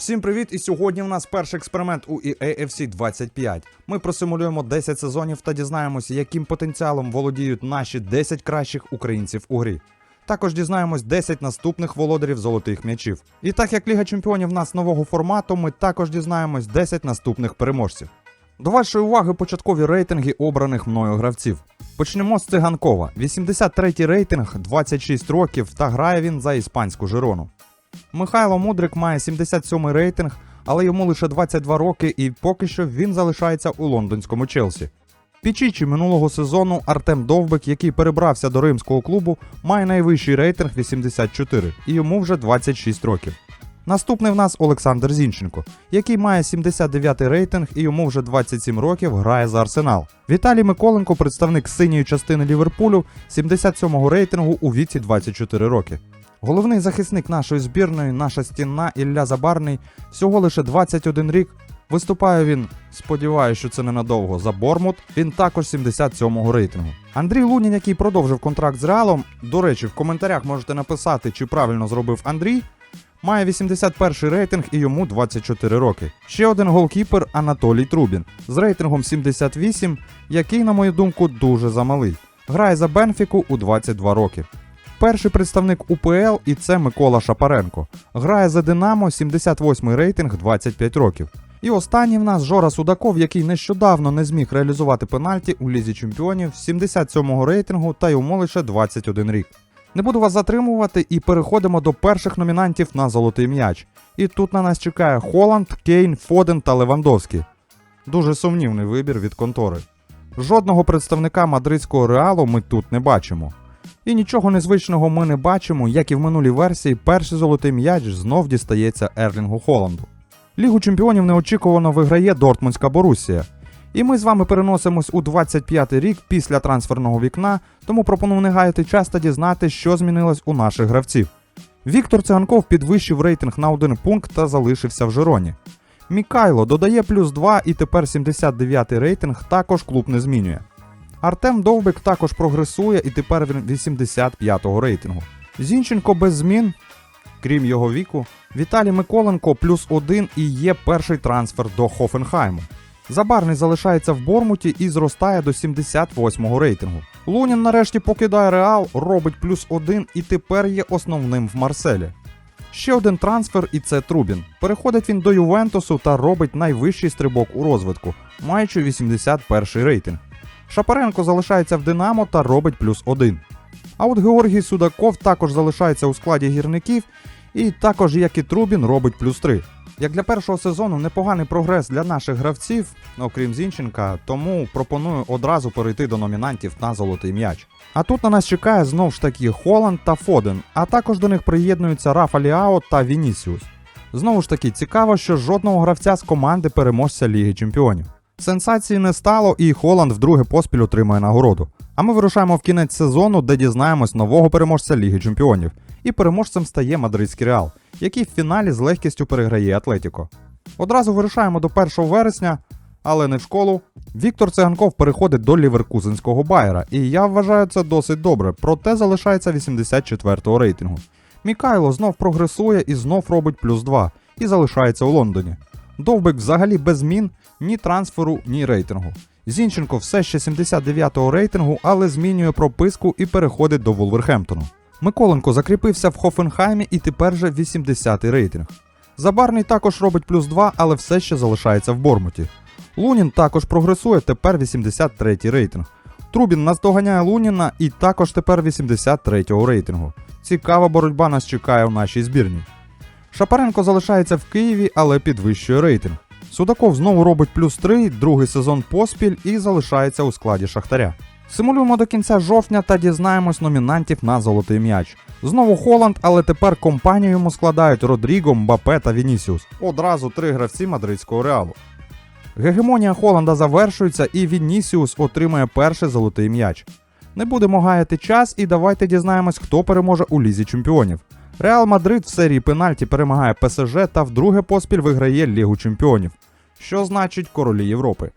Всім привіт! І сьогодні в нас перший експеримент у E EAFC 25. Ми просимулюємо 10 сезонів та дізнаємося, яким потенціалом володіють наші 10 кращих українців у грі. Також дізнаємось 10 наступних володарів золотих м'ячів. І так як Ліга Чемпіонів нас нового формату, ми також дізнаємось 10 наступних переможців. До вашої уваги початкові рейтинги обраних мною гравців. Почнемо з циганкова. 83-й рейтинг, 26 років, та грає він за іспанську Жирону. Михайло Мудрик має 77-й рейтинг, але йому лише 22 роки, і поки що він залишається у лондонському Челсі. Пічічі минулого сезону Артем Довбик, який перебрався до римського клубу, має найвищий рейтинг 84, і йому вже 26 років. Наступний в нас Олександр Зінченко, який має 79-й рейтинг і йому вже 27 років грає за Арсенал. Віталій Миколенко, представник синьої частини Ліверпулю, 77-го рейтингу у віці 24 роки. Головний захисник нашої збірної, наша стіна Ілля Забарний, всього лише 21 рік. Виступає він, сподіваюся, що це ненадовго, за Бормут. Він також 77-го рейтингу. Андрій Лунін, який продовжив контракт з Реалом. До речі, в коментарях можете написати, чи правильно зробив Андрій. Має 81 рейтинг і йому 24 роки. Ще один голкіпер Анатолій Трубін з рейтингом 78, який, на мою думку, дуже замалий. Грає за Бенфіку у 22 роки. Перший представник УПЛ і це Микола Шапаренко. Грає за Динамо 78-й рейтинг 25 років. І останній в нас Жора Судаков, який нещодавно не зміг реалізувати пенальті у Лізі Чемпіонів 77-го рейтингу та йому лише 21 рік. Не буду вас затримувати і переходимо до перших номінантів на золотий м'яч. І тут на нас чекає Холланд, Кейн, Фоден та Левандовський. Дуже сумнівний вибір від контори. Жодного представника мадридського реалу ми тут не бачимо. І нічого незвичного ми не бачимо, як і в минулій версії, перший золотий м'яч знов дістається Ерлінгу Холланду. Лігу чемпіонів неочікувано виграє Дортмундська Борусія. І ми з вами переносимось у 25-й рік після трансферного вікна, тому пропоную не гаяти час та дізнати, що змінилось у наших гравців. Віктор Циганков підвищив рейтинг на один пункт та залишився в Жироні. Мікайло додає плюс 2 і тепер 79-й рейтинг також клуб не змінює. Артем Довбик також прогресує і тепер він 85-го рейтингу. Зінченко без змін, крім його віку. Віталій Миколенко плюс 1 і є перший трансфер до Хофенхайму. Забарний залишається в Бормуті і зростає до 78-го рейтингу. Лунін нарешті покидає Реал, робить плюс 1 і тепер є основним в Марселі. Ще один трансфер, і це Трубін. Переходить він до Ювентусу та робить найвищий стрибок у розвитку, маючи 81 рейтинг. Шапаренко залишається в Динамо та робить плюс 1. А от Георгій Судаков також залишається у складі гірників і також, як і Трубін, робить плюс 3. Як для першого сезону непоганий прогрес для наших гравців, окрім Зінченка, тому пропоную одразу перейти до номінантів на золотий м'яч. А тут на нас чекає знов ж таки Холланд та Фоден, а також до них приєднуються Рафа Ліао та Вінісіус. Знову ж таки, цікаво, що жодного гравця з команди переможця Ліги Чемпіонів. Сенсації не стало, і Холланд вдруге поспіль отримає нагороду. А ми вирушаємо в кінець сезону, де дізнаємось нового переможця Ліги Чемпіонів. І переможцем стає мадридський реал, який в фіналі з легкістю переграє Атлетіко. Одразу вирушаємо до 1 вересня, але не в школу. Віктор Циганков переходить до ліверкузенського Байера, і я вважаю це досить добре, проте залишається 84-го рейтингу. Мікайло знов прогресує і знов робить плюс 2 і залишається у Лондоні. Довбик взагалі без змін ні трансферу, ні рейтингу. Зінченко все ще 79-го рейтингу, але змінює прописку і переходить до Вулверхемптону. Миколенко закріпився в Хофенхаймі і тепер же 80-й рейтинг. Забарний також робить плюс 2, але все ще залишається в Бормуті. Лунін також прогресує, тепер 83-й рейтинг. Трубін наздоганяє Луніна і також тепер 83-го рейтингу. Цікава боротьба нас чекає у нашій збірній. Шапаренко залишається в Києві, але підвищує рейтинг. Судаков знову робить плюс 3, другий сезон поспіль і залишається у складі Шахтаря. Симулюємо до кінця жовтня та дізнаємось номінантів на золотий м'яч. Знову Холланд, але тепер компанію йому складають Родріго, Мбапе та Вінісіус. Одразу три гравці мадридського реалу. Гегемонія Холланда завершується і Вінісіус отримує перший золотий м'яч. Не будемо гаяти час і давайте дізнаємось, хто переможе у лізі чемпіонів. Реал Мадрид в серії пенальті перемагає ПСЖ та вдруге поспіль виграє Лігу чемпіонів, що значить королі Європи.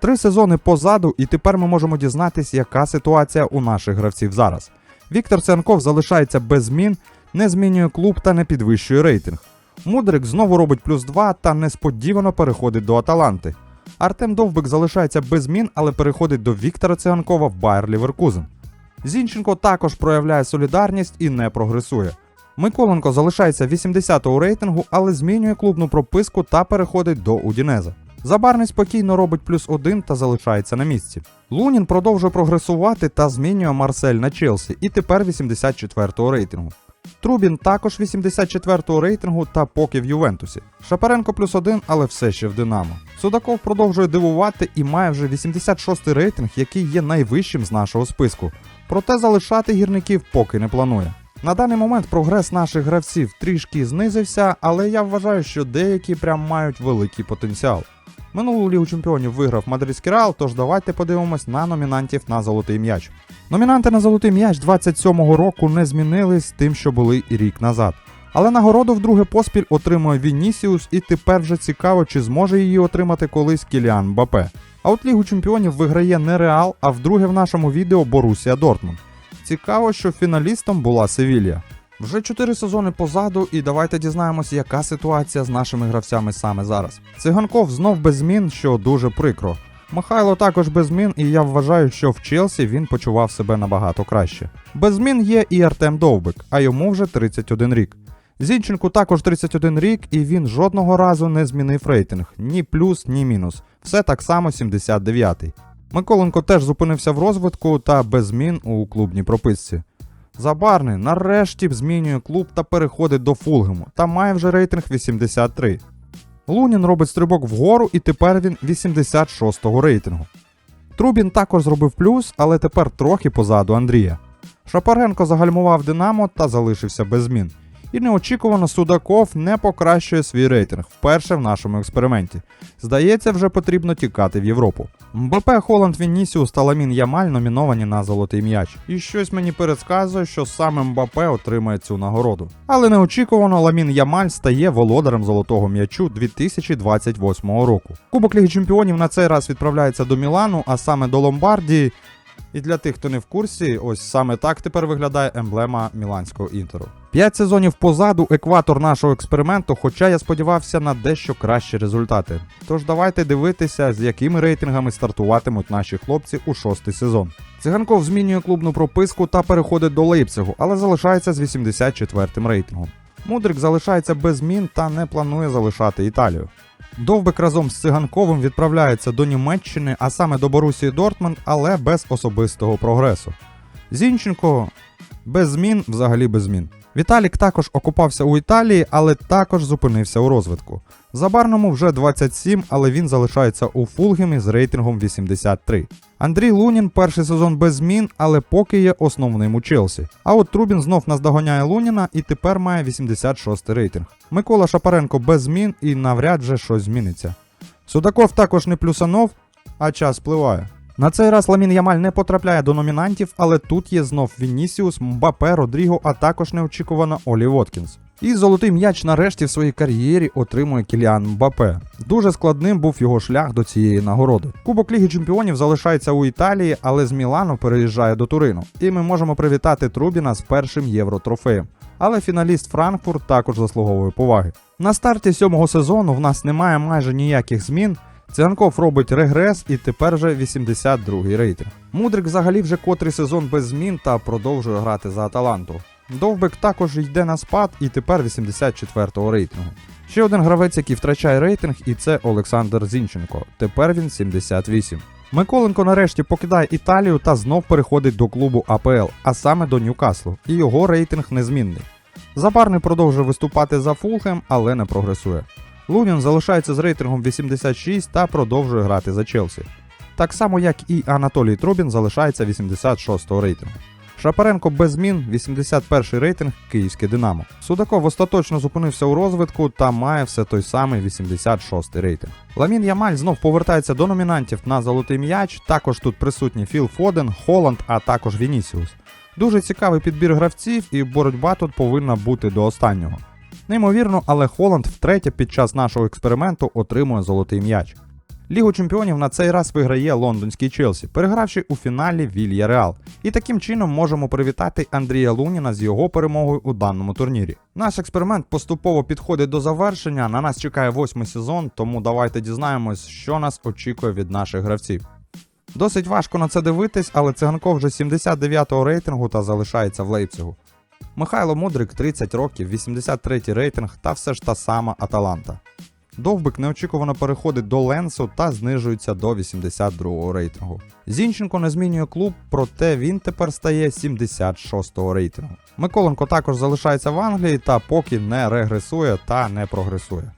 Три сезони позаду, і тепер ми можемо дізнатись, яка ситуація у наших гравців зараз. Віктор Цянков залишається без змін, не змінює клуб та не підвищує рейтинг. Мудрик знову робить плюс 2 та несподівано переходить до Аталанти. Артем Довбик залишається без змін, але переходить до Віктора Циганкова в Байер Ліверкузен. Зінченко також проявляє солідарність і не прогресує. Миколенко залишається 80-го рейтингу, але змінює клубну прописку та переходить до Удінеза. Забарний спокійно робить плюс 1 та залишається на місці. Лунін продовжує прогресувати та змінює Марсель на Челсі і тепер 84-го рейтингу. Трубін також 84-го рейтингу та поки в Ювентусі. Шапаренко плюс 1, але все ще в Динамо. Судаков продовжує дивувати і має вже 86-й рейтинг, який є найвищим з нашого списку. Проте залишати гірників поки не планує. На даний момент прогрес наших гравців трішки знизився, але я вважаю, що деякі прям мають великий потенціал. Минулу лігу чемпіонів виграв Мадридський Реал, тож давайте подивимось на номінантів на золотий м'яч. Номінанти на золотий м'яч 27-го року не змінились тим, що були і рік назад. Але нагороду вдруге поспіль отримує Вінісіус, і тепер вже цікаво, чи зможе її отримати колись Кіліан Мбапе. А от Лігу чемпіонів виграє не Реал, а вдруге в нашому відео Борусія Дортмунд. Цікаво, що фіналістом була Севілья. Вже 4 сезони позаду, і давайте дізнаємося, яка ситуація з нашими гравцями саме зараз. Циганков знов без змін, що дуже прикро. Михайло також без змін, і я вважаю, що в Челсі він почував себе набагато краще. Без змін є і Артем Довбик, а йому вже 31 рік. Зінченку також 31 рік, і він жодного разу не змінив рейтинг ні плюс, ні мінус. Все так само 79-й. Миколенко теж зупинився в розвитку та без змін у клубній прописці. Забарний нарешті змінює клуб та переходить до Фулгему та має вже рейтинг 83. Лунін робить стрибок вгору і тепер він 86-го рейтингу. Трубін також зробив плюс, але тепер трохи позаду Андрія. Шапаренко загальмував Динамо та залишився без змін. І неочікувано Судаков не покращує свій рейтинг вперше в нашому експерименті. Здається, вже потрібно тікати в Європу. МБП, Холланд, Вінісіус та Ламін Ямаль номіновані на золотий м'яч. І щось мені передсказує, що саме МБП отримає цю нагороду. Але неочікувано Ламін Ямаль стає володарем золотого м'ячу 2028 року. Кубок Ліги Чемпіонів на цей раз відправляється до Мілану, а саме до Ломбардії. І для тих, хто не в курсі, ось саме так тепер виглядає емблема Міланського інтеру. П'ять сезонів позаду екватор нашого експерименту, хоча я сподівався на дещо кращі результати. Тож давайте дивитися, з якими рейтингами стартуватимуть наші хлопці у шостий сезон. Циганков змінює клубну прописку та переходить до Лейпцигу, але залишається з 84-м рейтингом. Мудрик залишається без змін та не планує залишати Італію. Довбик разом з Циганковим відправляється до Німеччини, а саме до Борусії Дортмунд, але без особистого прогресу. Зінченко без змін, взагалі без змін. Віталік також окупався у Італії, але також зупинився у розвитку. Забарному вже 27, але він залишається у Фулгемі з рейтингом 83. Андрій Лунін перший сезон без змін, але поки є основним у Челсі. А от Трубін знов наздоганяє Луніна і тепер має 86 рейтинг. Микола Шапаренко без змін і навряд же щось зміниться. Судаков також не плюсанув, а час спливає. На цей раз Ламін Ямаль не потрапляє до номінантів, але тут є знов Вінісіус, Мбапе, Родріго, а також неочікувано Олі Воткінс. І золотий м'яч нарешті в своїй кар'єрі отримує Кіліан Мбапе. Дуже складним був його шлях до цієї нагороди. Кубок Ліги Чемпіонів залишається у Італії, але з Мілану переїжджає до Турину. І ми можемо привітати Трубіна з першим євротрофеєм. Але фіналіст Франкфурт також заслуговує поваги. На старті сьомого сезону в нас немає майже ніяких змін. Циганков робить регрес і тепер вже 82-й рейтинг. Мудрик взагалі вже котрий сезон без змін та продовжує грати за Аталанту. Довбик також йде на спад і тепер 84-го рейтингу. Ще один гравець, який втрачає рейтинг, і це Олександр Зінченко. Тепер він 78. Миколенко нарешті покидає Італію та знов переходить до клубу АПЛ, а саме до Ньюкаслу, і його рейтинг незмінний. Забарний продовжує виступати за Фулхем, але не прогресує. Лунін залишається з рейтингом 86 та продовжує грати за Челсі. Так само, як і Анатолій Трубін залишається 86-го рейтингу. Шапаренко без змін, 81-й рейтинг Київське Динамо. Судаков остаточно зупинився у розвитку та має все той самий 86-й рейтинг. Ламін Ямаль знов повертається до номінантів на золотий м'яч. Також тут присутні Філ Фоден, Холланд, а також Вінісіус. Дуже цікавий підбір гравців, і боротьба тут повинна бути до останнього. Неймовірно, але Холланд втретє під час нашого експерименту отримує золотий м'яч. Лігу чемпіонів на цей раз виграє лондонський Челсі, перегравши у фіналі Вілья Реал. І таким чином можемо привітати Андрія Луніна з його перемогою у даному турнірі. Наш експеримент поступово підходить до завершення. На нас чекає восьмий сезон, тому давайте дізнаємось, що нас очікує від наших гравців. Досить важко на це дивитись, але циганков вже 79-го рейтингу та залишається в Лейпцигу. Михайло Мудрик 30 років, 83 й рейтинг та все ж та сама Аталанта. Довбик неочікувано переходить до Ленсу та знижується до 82-го рейтингу. Зінченко не змінює клуб, проте він тепер стає 76-го рейтингу. Миколенко також залишається в Англії та поки не регресує та не прогресує.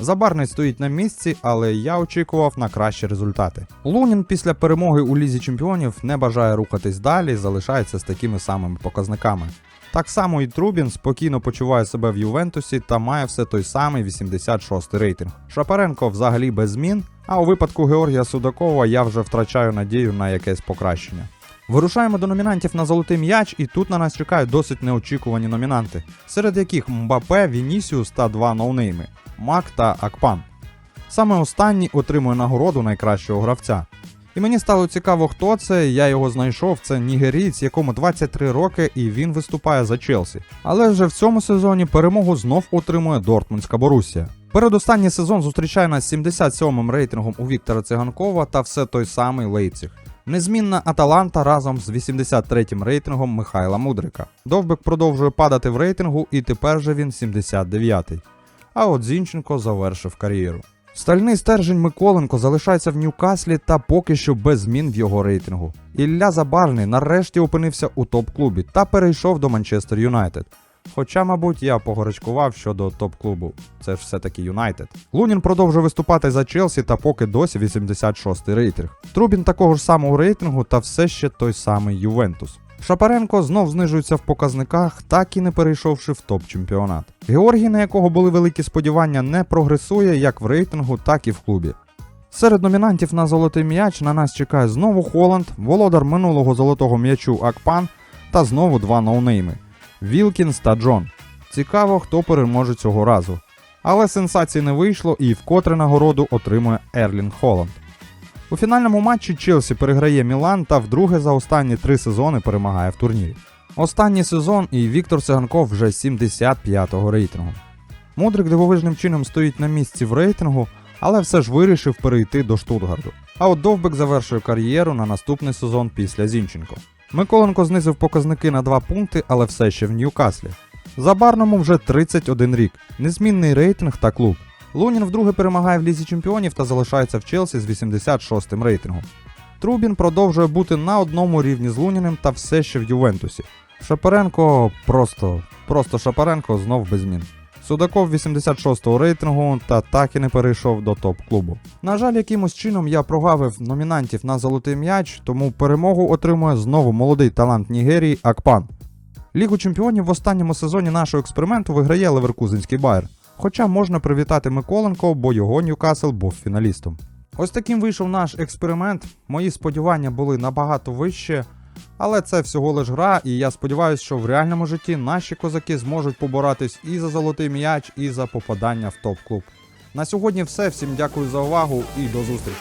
Забарний стоїть на місці, але я очікував на кращі результати. Лунін після перемоги у Лізі Чемпіонів не бажає рухатись далі, залишається з такими самими показниками. Так само і Трубін спокійно почуває себе в Ювентусі та має все той самий 86 рейтинг. Шапаренко взагалі без змін, а у випадку Георгія Судакова я вже втрачаю надію на якесь покращення. Вирушаємо до номінантів на золотий м'яч, і тут на нас чекають досить неочікувані номінанти, серед яких Мбапе, Вінісіус та два ноунейми Мак та Акпан. Саме останній отримує нагороду найкращого гравця. І мені стало цікаво, хто це. Я його знайшов. Це нігерієць, якому 23 роки, і він виступає за Челсі. Але вже в цьому сезоні перемогу знов отримує Дортмундська Борусія. Передостанній сезон зустрічає нас 77-м рейтингом у Віктора Циганкова та все той самий Лейпциг. Незмінна Аталанта разом з 83-м рейтингом Михайла Мудрика. Довбик продовжує падати в рейтингу, і тепер же він 79-й. А от Зінченко завершив кар'єру. Стальний стержень Миколенко залишається в Ньюкаслі та поки що без змін в його рейтингу. Ілля Забарний нарешті опинився у топ-клубі та перейшов до Манчестер Юнайтед. Хоча, мабуть, я погорячкував щодо топ-клубу. Це ж все-таки Юнайтед. Лунін продовжує виступати за Челсі та поки досі 86-й рейтинг. Трубін такого ж самого рейтингу та все ще той самий Ювентус. Шапаренко знов знижується в показниках, так і не перейшовши в топ-чемпіонат. Георгій, на якого були великі сподівання, не прогресує як в рейтингу, так і в клубі. Серед номінантів на золотий м'яч на нас чекає знову Холланд, володар минулого золотого м'ячу Акпан та знову два ноунейми Вілкінс та Джон. Цікаво, хто переможе цього разу. Але сенсації не вийшло і вкотре нагороду отримує Ерлін Холланд. У фінальному матчі Челсі переграє Мілан та вдруге за останні три сезони перемагає в турнірі. Останній сезон і Віктор Циганков вже 75-го рейтингу. Мудрик дивовижним чином стоїть на місці в рейтингу, але все ж вирішив перейти до Штутгарду. А от Довбик завершує кар'єру на наступний сезон після Зінченко. Миколенко знизив показники на 2 пункти, але все ще в Ньюкаслі. Забарному вже 31 рік, незмінний рейтинг та клуб. Лунін вдруге перемагає в Лізі Чемпіонів та залишається в Челсі з 86-м рейтингом. Трубін продовжує бути на одному рівні з Луніним та все ще в Ювентусі. Шапаренко просто, просто Шапаренко знов без змін. Судаков 86-го рейтингу та так і не перейшов до топ-клубу. На жаль, якимось чином я прогавив номінантів на золотий м'яч, тому перемогу отримує знову молодий талант Нігерії Акпан. Лігу чемпіонів в останньому сезоні нашого експерименту виграє Леверкузенський Байер. Хоча можна привітати Миколенко, бо його Ньюкасл був фіналістом. Ось таким вийшов наш експеримент. Мої сподівання були набагато вище, але це всього лиш гра, і я сподіваюся, що в реальному житті наші козаки зможуть поборатись і за золотий м'яч, і за попадання в топ-клуб. На сьогодні все. Всім дякую за увагу і до зустрічі.